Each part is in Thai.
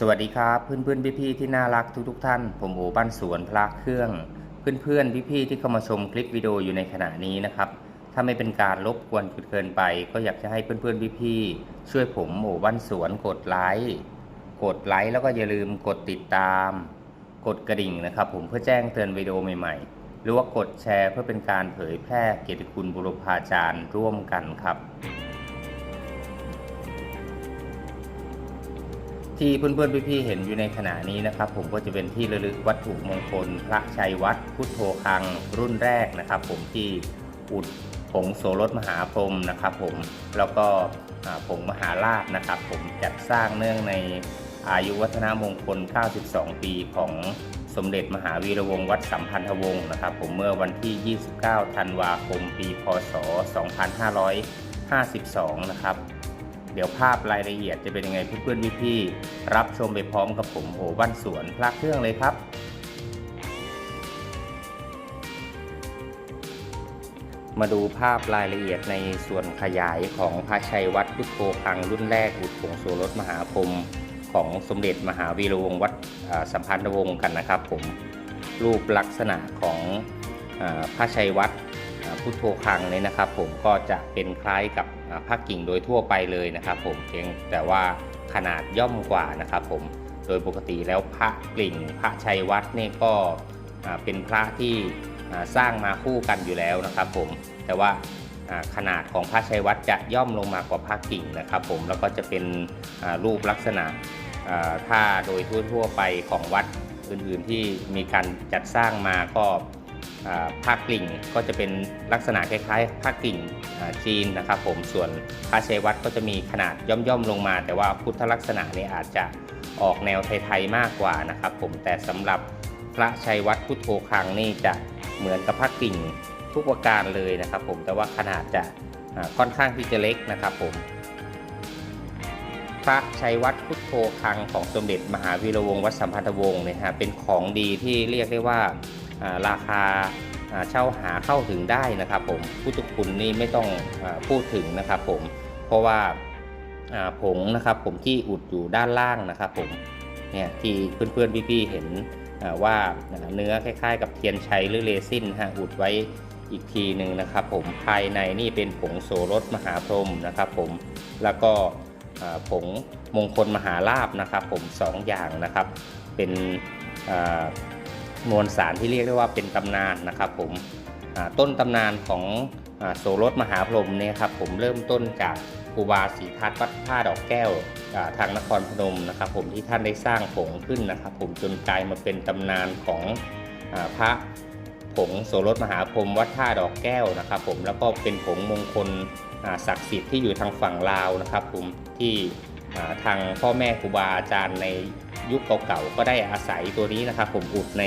สวัสดีครับเพื่อนเพื่อนพี่พี่ที่น่ารักทุกทุกท่าน ผมโอบ้านสวนพระเครื่อง เพื่อนเพื่อนพี่พี่ที่เข้ามาชมคลิปวิดีโออยู่ในขณะนี้นะครับถ้าไม่เป็นการรบกวนจนเกินไป ก็อยากจะให้เพื่อนเพื่อนพี่พี่ช่วยผมโอบ้านสวนกดไลค์กดไลค์แล้วก็อย่าลืมกดติดตาม กดกระดิ่งนะครับ ผมเพื่อแจ้งเตือนวิดีโอใหม่ๆ หรือว่ากดแชร์เพื่อเป็นการเผยแพร่เกียรติคุณบุรพาจารย์ร่วมกันครับ ที่เพื่อนๆพี่ๆเห็นอยู่ในขณะนี้นะครับ ผมก็จะเป็นที่ระลึกวัตถุมงคล พระชัยวัดพุทโธคังรุ่นแรกนะครับ ผมที่อุดผงโสรถมหาพรหมนะครับ ผมแล้วก็ผงมหาราชนะครับ ผมจัดสร้างเนื่องในอายุวัฒนมงคล 92 ปีของสมเด็จมหาวีระวงศ์วัดสัมพันธวงศ์นะครับ ผมเมื่อวันที่ 29 ธันวาคม ปี พศ 2552 นะครับ เดี๋ยวภาพรายละเอียดจะเป็นยังไงเพื่อนๆพี่ๆรับชมไปพร้อมกับผมโหบ้านสวนพระเครื่องเลยครับมาดูภาพรายละเอียดในส่วนขยายของพระชัยวัดพุทโธคังรุ่นแรกอุดผงโสรถมหาพรมของสมเด็จมหาวีรวงศ์วัดสัมพันธวงศ์กันนะครับผมรูปลักษณะของอพระชัยวัด พุทโธคังเนี่ยนะครับ ผมก็จะเป็นคล้ายกับอ่าพระกิ่งโดยทั่วไปเลยนะครับผมเพียงแต่ว่าขนาดย่อมกว่านะครับผมโดยปกติแล้วพระกลิ่งพระชัยวัดนี่ก็เป็นพระที่สร้างมาคู่กันอยู่แล้วนะครับผมแต่ว่าขนาดของพระชัยวัดจะย่อมลงมากว่าพระกิ่งนะครับ ผมแล้วก็จะเป็นรูปลักษณะถ้าโดยทั่วๆไปของวัดอื่นๆที่มีการจัดสร้างมาก็ ผ้ากลิ่งก็จะเป็นลักษณะคล้ายๆผ้ากลิ่งจีนนะครับผมส่วนผ้าเชยวัดก็จะมีขนาดย่อมๆลงมา แต่ว่าพุทธลักษณะนี่อาจจะออกแนวไทยๆมากกว่านะครับผมแต่สำหรับพระชัยวัดพุทโธคังนี่จะเหมือนกับผ้ากลิ่งทุกประการเลยนะครับผมแต่ว่าขนาดจะค่อนข้างที่จะเล็กนะครับผมพระชัยวัดพุทโธคังของสมเด็จมหาวีระวงศ์วัดสัมพันธวงศ์เนี่ยฮะเป็นของดีที่เรียกได้ว่า ราคาเช่าหาเข้าถึงได้นะครับผมพุทธคุณนี่ไม่ต้องอพูดถึงนะครับผมเพราะว่าผงนะครับผมที่อุดอยู่ด้านล่างนะครับผมเนี่ยที่เพื่อนๆพี่ๆเห็นว่าเนื้อคล้ายๆ กับเทียนชัยหรือเรซินฮะอุดไว้อีกทีหนึ่งนะครับผมภายในนี่เป็นผงโสรสมหาพรหมนะครับผมแล้วก็ผงมงคลมหาลาบนะครับผมสองอย่างนะครับเป็นอ มวลสารที่เรียกได้ว่าเป็นตำนานนะครับผมต้นตำนานของอโสรถมหาพรหมเนี่ยครับผมเริ่มต้นจากครูบาศรีทัตวัดท่าดอกแก้วาทางนครพนมนะครับ ผมที่ท่านได้สร้างผงขึ้นนะครับ ผมจนกลายมาเป็นตำนานของอพระผงโสรถมหาพรหมวัดท่าดอกแก้วนะครับ ผมแล้วก็เป็นผงมงคลศักดิ์สิทธิ์ที่อยู่ทางฝั่งลาวนะครับ ผมที่ ทางพ่อแม่ครูบาอาจารย์ในยุคเก่าๆก็ได้อาศัยตัวนี้นะครับ ผมอุดใน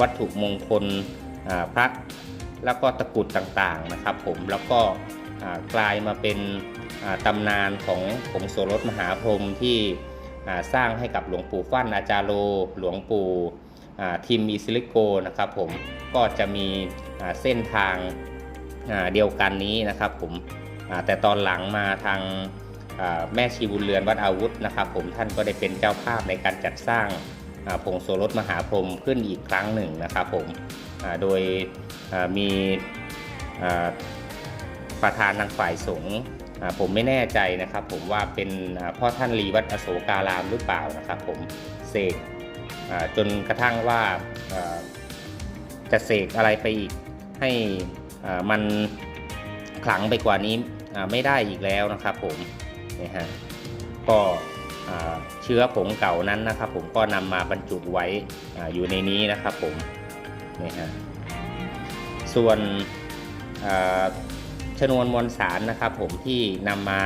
วัตถุมงคลพระแล้วก็ตะกรุดต่างๆนะครับ ผมแล้วก็กลายมาเป็นตำนานของผงโสรถมหาพรหมที่สร้างให้กับหลวงปู่ฟั่นอาจารโล หลวงปู่ทิมอิซิลิโกนะครับ ผมก็จะมีเส้นทางเดียวกันนี้นะครับ ผมแต่ตอนหลังมาทาง แม่ชีบุญเรือนวัดอาวุธนะครับ ผมท่านก็ได้เป็นเจ้าภาพในการจัดสร้างผงโสรถมหาพรหมขึ้นอีกครั้งหนึ่งนะครับผมโดยมีประธานทางฝ่ายสงฆ์ผมไม่แน่ใจนะครับ ผมว่าเป็นอ่าพ่อท่านรีวัดอโศการามหรือเปล่านะครับ ผมเสกจนกระทั่งว่าจะเสกอะไรไปอีกให้มันขลังไปกว่านี้ไม่ได้อีกแล้วนะครับผม นี่ฮะก็เชื้อผงเก่านั้นนะครับ ผมก็นำมาบรรจุไว้ออยู่ในนี้นะครับผมนี่ฮะส่วนชนวนมวลสารนะครับผมที่นำมา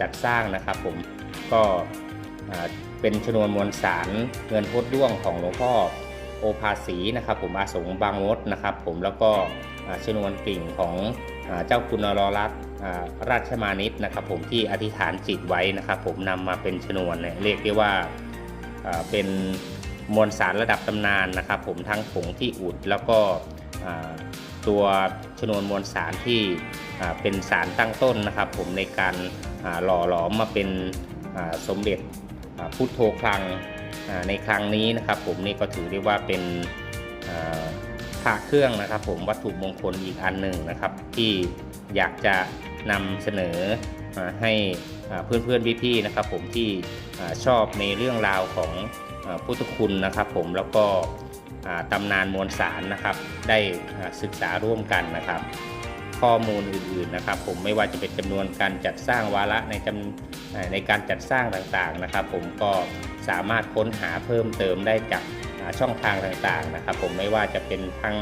จัดสร้างนะครับผมก็เป็นชนวนมวลสารเงินพดด้วงของหลวงพ่อโอภาสีนะครับผมอาสงบางมดนะครับผมแล้วก็ชนวนกิ่งของอเจ้าคุณนรรัตน์อ่า ราชมานิตนะครับผมที่อธิษฐานจิตไว้นะครับผมนำมาเป็นชนวนเนี่ยเรียกได้ว่าเป็นมวลสารระดับตำนานนะครับผมทั้งผงที่อุดแล้วก็ตัวชนวนมวลสารที่เป็นสารตั้งต้นนะครับผมในการหล่อหลอมมาเป็นสมเด็จพุทโธคลังในครั้งนี้นะครับผมนี่ก็ถือได้ว่าเป็นอ่าพระเครื่องนะครับผมวัตถุมงคลอีกอันหนึ่งนะครับที่ อยากจะนำเสนอให้อ่าเพื่อนๆพี่ๆนะครับผมที่ชอบในเรื่องราวของพุทธคุณนะครับ ผมแล้วก็ตำนานมวลสารนะครับ ได้ศึกษาร่วมกันนะครับ ข้อมูลอื่นๆนะครับ ผมไม่ว่าจะเป็นจำนวนการจัดสร้างวาระในจำในการจัดสร้างต่างๆนะครับ ผมก็สามารถค้นหาเพิ่มเติมได้จากช่องทางต่างๆนะครับ ผมไม่ว่าจะเป็นทั้ง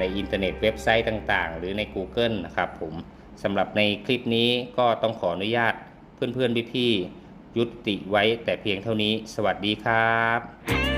ในอินเทอร์เน็ตเว็บไซต์ต่างๆ หรือใน Google นะครับผมสำหรับในคลิปนี้ก็ต้องขออนุญาตเพื่อนๆพี่ๆยุติไว้แต่เพียงเท่านี้ สวัสดีครับ